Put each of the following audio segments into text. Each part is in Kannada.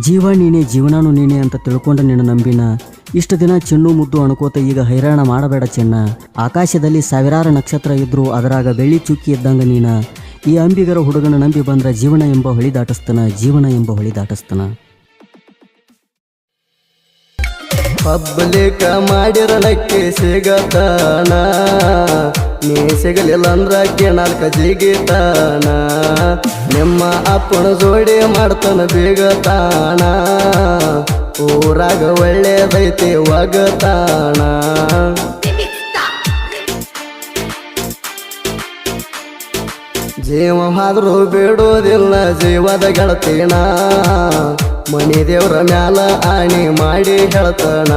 ಜೀವ ನೀನೆ, ಜೀವನಾನು ನೀನೆ ಅಂತ ತಿಳ್ಕೊಂಡ ನಿನ್ನ ನಂಬಿನ. ಇಷ್ಟು ದಿನ ಚೆನ್ನು ಮುದ್ದು ಅಣ್ಕೋತ ಈಗ ಹೈರಾಣ ಮಾಡಬೇಡ ಚೆನ್ನ. ಆಕಾಶದಲ್ಲಿ ಸಾವಿರಾರು ನಕ್ಷತ್ರ ಇದ್ರು ಅದರಾಗ ಬೆಳ್ಳಿ ಚುಕ್ಕಿ ಇದ್ದಂಗ ನೀನ. ಈ ಅಂಬಿಗರ ಹುಡುಗನ ನಂಬಿ ಬಂದ್ರ ಜೀವನ ಎಂಬ ಹೊಳಿ ದಾಟಿಸ್ತನ, ಜೀವನ ಎಂಬ ಹೊಳಿ ದಾಟಿಸ್ತನ. ಪಬ್ಲಿಕ ಮಾಡಿರಲಕ್ಕೆ ಸಿಗತಾನ. ನೀ ಸಿಗಲಿಲ್ಲ ಅಂದ್ರ ಕೇಳಲ್ಕ ಜಿಗಿತಾನ ನಿಮ್ಮ ಅಪ್ಪನ ಜೋಡಿ ಮಾಡ್ತಾನ ಬೀಗತಾನ ಊರಾಗ ಒಳ್ಳೇದೈತಿ ಒಗತಾಣ ಜೀವ ಆದ್ರೂ ಬಿಡೋದಿಲ್ಲ ಜೀವದ ಗೆಳತೀನ. ಮನಿ ದೇವ್ರ ಮ್ಯಾಲ ಆಣಿ ಮಾಡಿ ಹೇಳ್ತಾನ.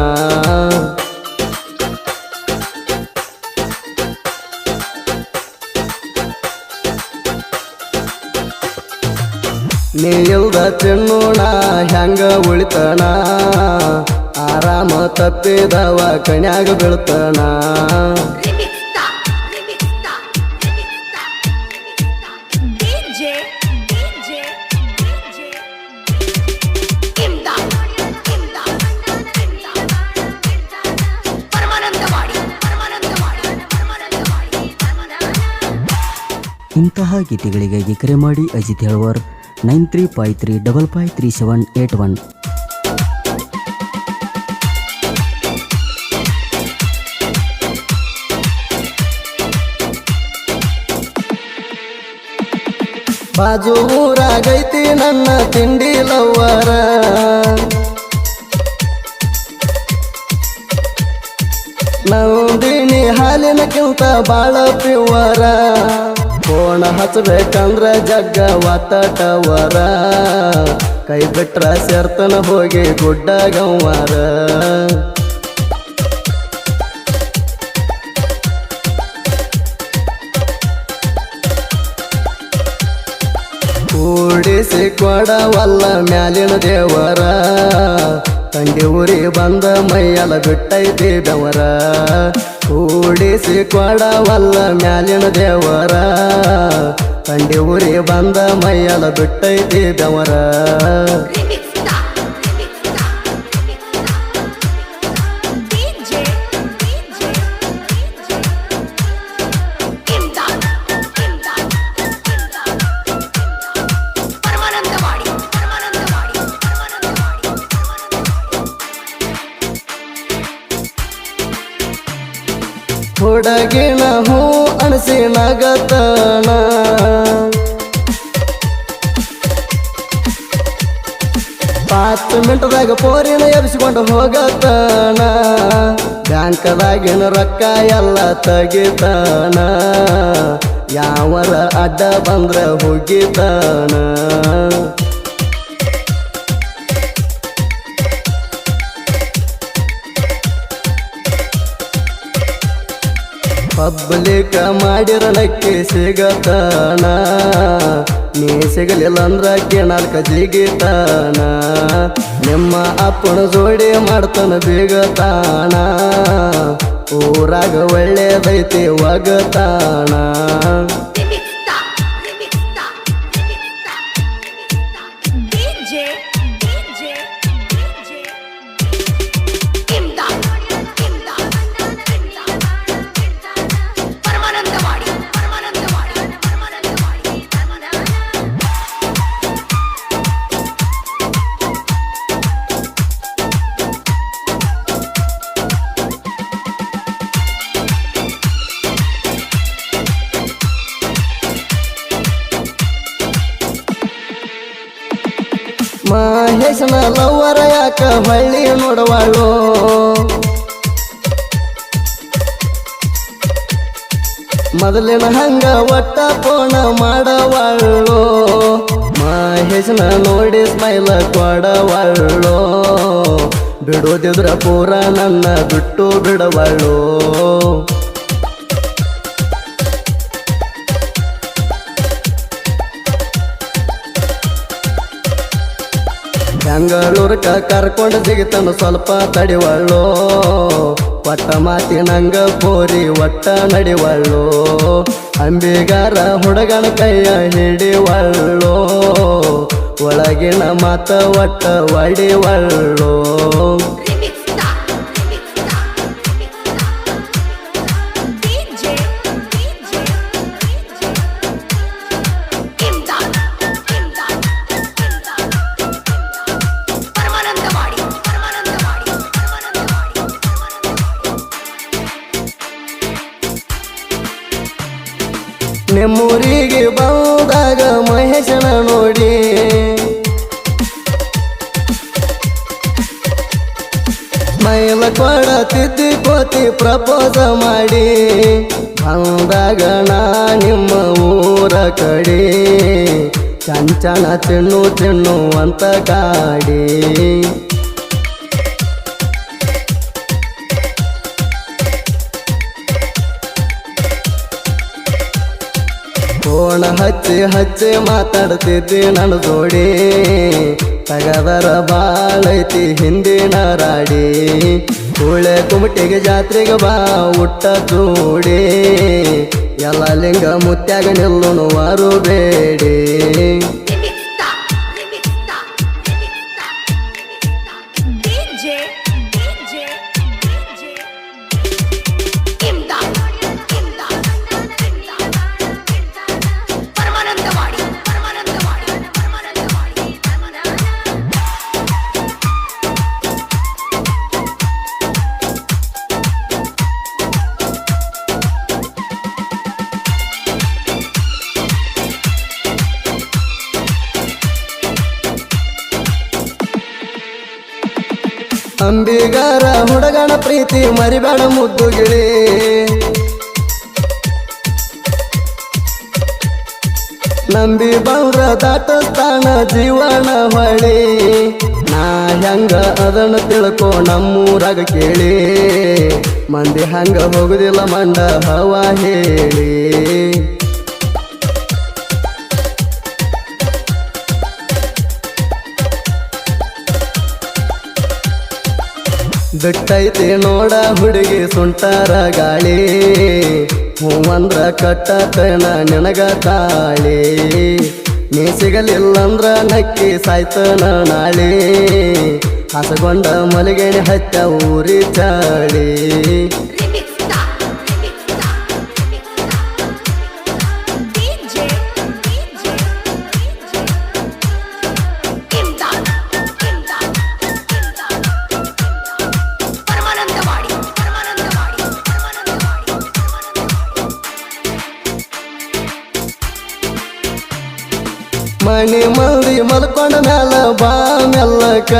ನೀ ಇಲ್ದ ತಿನ್ನೋಣ ಹೆಂಗ ಉಳಿತಾನ ಆರಾಮ ತಪ್ಪಿದವ, ಕಣ್ಯಾಗ ಪರಮಾನಂದ ಇಂತಹ ಗೀತೆಗಳಿಗಾಗಿ ಕರೆ ಮಾಡಿ Ajit ಹೇಳುವರ್ nine three five three double five three seven eight one. ಬಾಜು ಊರಾಗೈತಿ ನನ್ನ ತಿಂಡಿ ಲವ್ವರ. ನಂದಿನಿ ಹಾಲಿನಕ್ಕಿಂತ ಬಾಳ ಪಿವರ ಕೋಣ ಹಚ್ಬೇಕಂದ್ರ ಜಗ್ಗ ಒತ್ತಟವರ. ಕೈ ಬಿಟ್ರ ಸೇರ್ತನ ಹೋಗಿ ಗುಡ್ಡ ಗಂವಾರ ಕೂಡಿಸಿ ಕೊಡವಲ್ಲ ಮ್ಯಾಲಿನ ದೇವರ. ತಂಗಿ ಊರಿ ಬಂದ ಮೈಯಲ ಬಿಟ್ಟೈತಿ ಬೆವರ. ಕೂಡಿಸಿ ಕೊಡವಲ್ಲ ಮ್ಯಾಲಿನ ದೇವರ. ತಂಡಿ ಊರಿ ಬಂದ ಮೈಯಲ ಬಿಟ್ಟೈತಿ ಬೆವರ ಹುಡಗಿನ ಹೂ ಅಣಸಿ ನಗತನ. ಹತ್ತು ಮಿಂಟದಾಗ ಪೋರಿನ ಎಬ್ಸಿಕೊಂಡು ಹೋಗತಾನ. ಬ್ಯಾಂಕದಾಗಿನ ರೊಕ್ಕ ಎಲ್ಲ ತೆಗಿತಾನ. ಯಾವರ ಅಡ್ಡ ಬಂದ್ರ ಹೋಗಿತಾನ. ಪಬ್ಲಿಕ ಮಾಡಿರಲಕ್ಕೆ ಸಿಗತಾನ? ನೀ ಸಿಗಲಿಲ್ಲ ಅಂದ್ರ ನಾಲ್ಕ ಜಿಗಿತಾನ? ನಿಮ್ಮ ಅಪ್ಪನ ಜೋಡಿ ಮಾಡ್ತಾನ ಬೀಗತಾನ? ಊರಾಗ ಒಳ್ಳೇದೈತಿ ಒಗತಾಣ ಮಹೇಶನ ಲವ್ವರ ಯಾಕ ಹಳ್ಳಿ ನೋಡವಾಳು? ಮೊದಲಿನ ಹಂಗ ಒಟ್ಟ ಪೋಣ ಮಾಡವಾಳು. ಮಹೇಶನ ನೋಡಿ ಸ್ಮೈಲ ಕೊಡವಾಳು. ಬಿಡೋದಿದ್ರ ಪೂರ ನನ್ನ ಬಿಟ್ಟು ಬಿಡವಾಳು. ಬೆಂಗಳೂರ್ಕ ಕರ್ಕೊಂಡು ಸಿಗಿತನು ಸ್ವಲ್ಪ ತಡಿವಳ್ಳೋ ಒಟ್ಟ ಮಾತಿನಂಗ ಪೋರಿ ಒಟ್ಟ ನಡಿವಳ್ಳೋ ಅಂಬಿಗಾರ ಹುಡುಗನ ಕೈಯ ಹಿಡಿವಳ್ಳೋ ಒಳಗಿನ ಮಾತ ಒಟ್ಟ ಒಡಿ ನಿಮ್ಮೂರಿಗೆ ಬಂದಾಗ ಮಹೇಶನ ನೋಡಿ. ಮೈಲ ಕೊಡ ತಿದ್ದಿ ಕೋತಿ ಪ್ರಪೋಸ ಮಾಡಿ. ಬಂದಾಗ ನಾ ನಿಮ್ಮ ಊರ ಕಡೆ ಚಂಚನ ತಿನ್ನು ತಿನ್ನು ಅಂತ ಕಾಡಿ. ಫೋನ್ ಹಚ್ಚಿ ಹಚ್ಚಿ ಮಾತಾಡ್ತಿದ್ದಿ ನನ್ನ ಜೋಡಿ. ತಗದರ ಬಾಳೈತಿ ಹಿಂದಿನ ರಾಡಿ. ಕೂಳೆ ಕುಮಟಿಗೆ ಜಾತ್ರೆಗೆ ಬಾ ಉಟ್ಟ ಜೋಡಿ. ಎಲ್ಲ ಲಿಂಗ ಮುತ್ಯಾಗ ನಿಲ್ಲುನು ವಾರು ಬೇಡಿ ಅಂಬಿಗಾರ ಹುಡುಗನ ಪ್ರೀತಿ ಮರಿಬೇಡ ಮುದ್ದು ಗಿಳಿ. ನಂಬಿ ಬೌರ ದಾಟಸ್ತಾನ ಜೀವನ ಹೊಳಿ ನಾ ಹೆಂಗ ಅದನ್ನು ತಿಳ್ಕೊ ನಮ್ಮೂರಾಗ ಕೇಳಿ. ಮಂದಿ ಹಂಗ ಹೋಗುದಿಲ್ಲ ಮಂಡ ಹವಾ ಹೇಳಿ. ಬಿಟ್ಟೈತಿ ನೋಡ ಹುಡುಗಿ ಸುಂಟಾರ ಗಾಳಿ. ಹೂವಂದ್ರ ಕಟ್ಟತನ ನಿನಗ ತಾಳಿ. ನೀ ಸಿಗಲಿಲ್ಲಂದ್ರ ನಕ್ಕಿ ಸಾಯ್ತನ ನಾಳಿ. ಹಸಗೊಂಡ ಮಲಗೇಣಿ ಹಚ್ಚ ಊರಿ ಚಾಳಿ. ಮಣಿ ಮಲ್ದಿ ಮಲ್ಕೊಂಡ ಮ್ಯಾಲ ಬಾ ಮೆಲ್ಲಕ.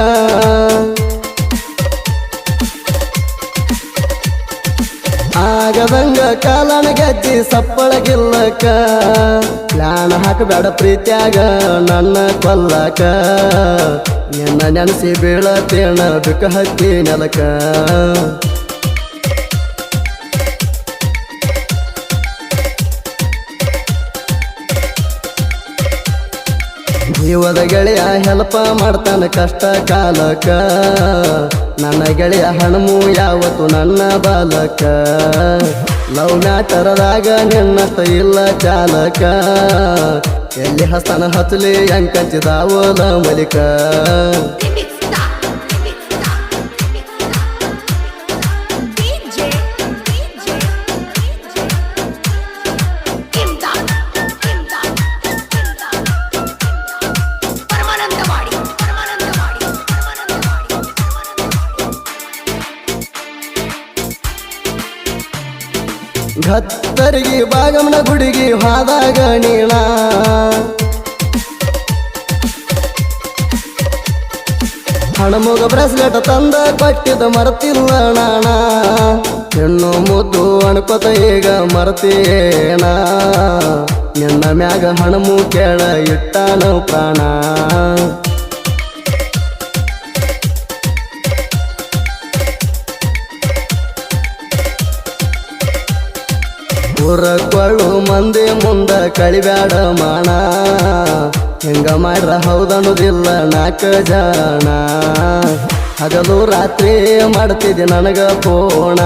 ಆಗದಂಗ ಕಾಲನ ಗೆಜ್ಜಿ ಸಪ್ಪಳಗಿಲ್ಲಕ. ಪ್ಲಾನ್ ಹಾಕಬೇಡ ಪ್ರೀತ್ಯಾಗ ನನ್ನ ಕೊಲ್ಲಕ. ನಿನ್ನ ನೆನೆಸಿ ಬೀಳತೇಣ ಬಿಕ ಹತ್ತಿ ನೆಲಕ. ಜೀವದ ಗೆಳೆಯ ಹೆಲ್ಪ ಮಾಡ್ತಾನ ಕಷ್ಟ ಕಾಲಕ ನನ್ನ ಗೆಳೆಯ ಹಣಮು ಯಾವತ್ತು ನನ್ನ ಬಾಲಕ ಲವ್ ಮ್ಯಾಟರದಾಗ ನಿನ್ನ ಇಲ್ಲ ಚಾಲಕ. ಎಲ್ಲಿ ಹಸ್ತಾನ ಹಚ್ಚಲಿ ಅಂಕಂಚಿದಾವಲ ಮಲಿಕ. ಗತ್ತರಿಗೆ ಬಾಗಮನ ಗುಡಿಗೆ ಹಾದಾಗ ನೀಳ. ಹಣಮುಗ ಬ್ರೆಸ್ಲೆಟ್ ತಂದ ಕೊಟ್ಟಿದ ಮರತಿಲ್ಲ ನಾಣ. ಹೆಣ್ಣು ಮುದ್ದು ಅಣಪತ ಈಗ ಮರ್ತೀನ. ನಿನ್ನ ಮ್ಯಾಗ ಹಣಮು ಕೇಳ ಇಟ್ಟಾನ ಪ್ರಾಣ. ಊರ ಕೊಳ್ಳು ಮಂದಿ ಮುಂದ ಕಳಿಬ್ಯಾಡ ಮಾಣ. ಹಿಂಗ ಮಾಡ್ರ ಹೌದನ್ನುದಿಲ್ಲ ನಾಲ್ಕ ಜನ. ಹಗಲು ರಾತ್ರಿ ಮಾಡ್ತಿದ್ದೆ ನನಗ ಪೋಣ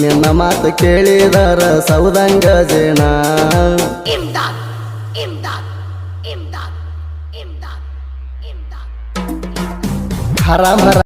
ನಿನ್ನ ಮಾತು ಕೇಳಿದರ ಸೌದಂಗ Imdad. ಹರಾಮ್ ಹರ.